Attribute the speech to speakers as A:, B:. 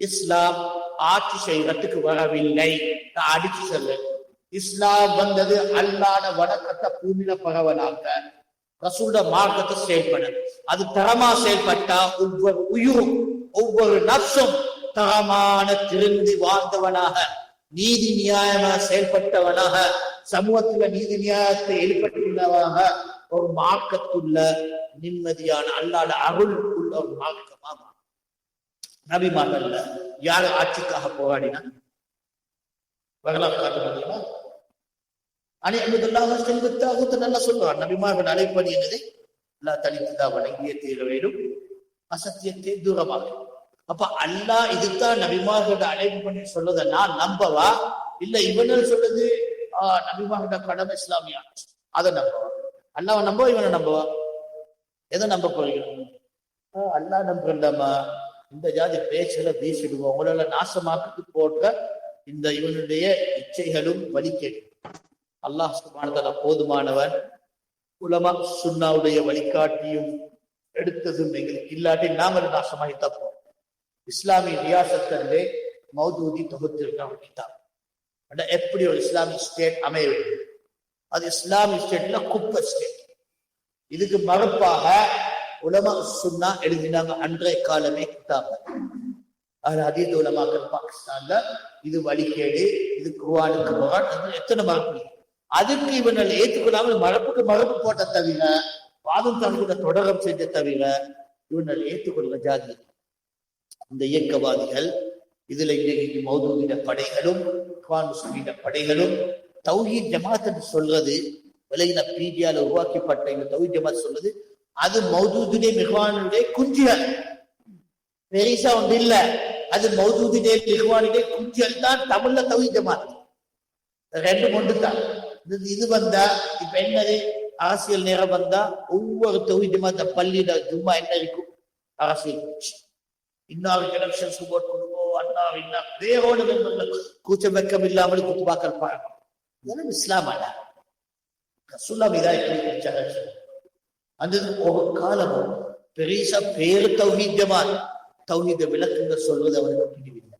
A: இஸ்லாம் ஆட்சி செய்யறதுக்கு வரவில்லை. நான் அடிச்சு சொல்ல. இஸ்லாம் வந்தது அல்லாத வணக்கத்தை பூமியில பரவலாக்க. ரசூட மார்க்கத்தை செயல்பட. அது தரமா செயல்பட்டா ஒவ்வொரு உயிரும் ஒவ்வொரு நப்சும் தரமான திருந்தி வாழ்ந்தவனாக நீதி நியாயமாக செயல்பட்டவனாக சமூகத்துல நீதி நியாயத்தை ஏற்பட்டுள்ளவனாக ஒரு மார்க்கத்துள்ள நிம்மதியான அல்லாத அருள் உள்ள ஒரு மார்க்கமா நபிமார்கள்ல யார் ஆட்சிக்காக போராடினா? வரலாறு காட்ட முடியுமா? அணி அன்புல்லாம செல்வத்தாக நல்லா சொல்லுவார் நபிமார்கள் அழைப்பது என்னதை? அல்லா தனித்ததா வணங்கிய தீர வேண்டும். அசத்தியத்தை தூரமாக. அப்ப அல்லாஹ் இதுதான் நபிமார்களோட அழைப்பு பண்ணி சொல்றத நான் நம்பவா? இல்ல இவனல் சொல்றது ஆஹ் நபிமார்களோட கடமை இஸ்லாமியா? அதை நம்பவா? அல்லாவை நம்பவா இவனை நம்பவா? எதை நம்ப போறீங்க? அல்லாஹ் நம்புறதாமா இந்த ஜாதி பேச்சுல வீசிடுவோம். உங்களால நாசமாக்கு போட்ட இந்த இவனுடைய இச்சைகளும் வழிகேடும் அல்லாஹ் சுபானதால போதுமானவன் உலமா சுன்னாவுடைய வழிகாட்டியும் எடுத்ததும் எங்களுக்கு இல்லாட்டி நாங்கள் நாசமாகி தப்போம் இஸ்லாமிய ரியாசத்திலே மௌதூதி தொகுத்திருக்கான் கிதாப். எப்படி ஒரு இஸ்லாமிக் ஸ்டேட் அமைய வேண்டும்? அது இஸ்லாமிக் ஸ்டேட்ல குப்பை ஸ்டேட் இதுக்கு மறுப்பாக உலமா சுன்னா எழுதினாங்க அன்றைய காலமே கிட்டாங்க அது அதீத உலமாக்கள் பாகிஸ்தான்ல இது வழிகேடு இது குவானுக்கு மகான் எத்தனை மரப்பு அதுக்கு இவர்கள் ஏற்றுக்கொள்ளாமல் மரப்புக்கு மரப்பு போட்ட தவிர வாதம் தனக்குள்ள தொடரம் செஞ்ச தவிர இவர்கள் ஏற்றுக்கொள்கிற ஜாதி இந்த இயக்கவாதிகள் இதுல இன்றைக்கு மௌதூதின படைகளும் குவான் படைகளும் தௌஹீத் ஜமாத் என்று சொல்றது விலகின பீடியால உருவாக்கப்பட்ட இந்த தௌஹீத் ஜமாத் சொல்றது அது மௌதூதினே மிகவானுடைய குஞ்சுகள். பெரிசா ஒன்று இல்ல. அது மௌதூதினே மிகவானுடைய குஞ்சுகள் தான் தமிழ்ல தௌஹீத் ஜமாத். ரெண்டு ஒன்று தான் இது இது வந்தா இப்ப என்னது? அரசியல் நேரம் வந்தா ஒவ்வொரு தொகுதி அந்த பள்ளியில ஜும்மா என்ன இருக்கும்? அரசியல் கட்சி. இன்னார் எலெக்ஷன்ஸ் போட் பண்ணுவோம் அண்ணா இன்னா? வேரோடு கூச்சம் வெக்கம் இல்லாமல் குத்துபாக்கள் பார்க்கணும் இதெல்லாம் இஸ்லாமாடா. ரசூல்லா இதாக அந்த ஒரு காலமும் பெரிசா பேர் தௌஹீத் ஜமாத் தௌஹீத விளக்குங்க சொல்வது அவனுக்கு பிடிவில்லை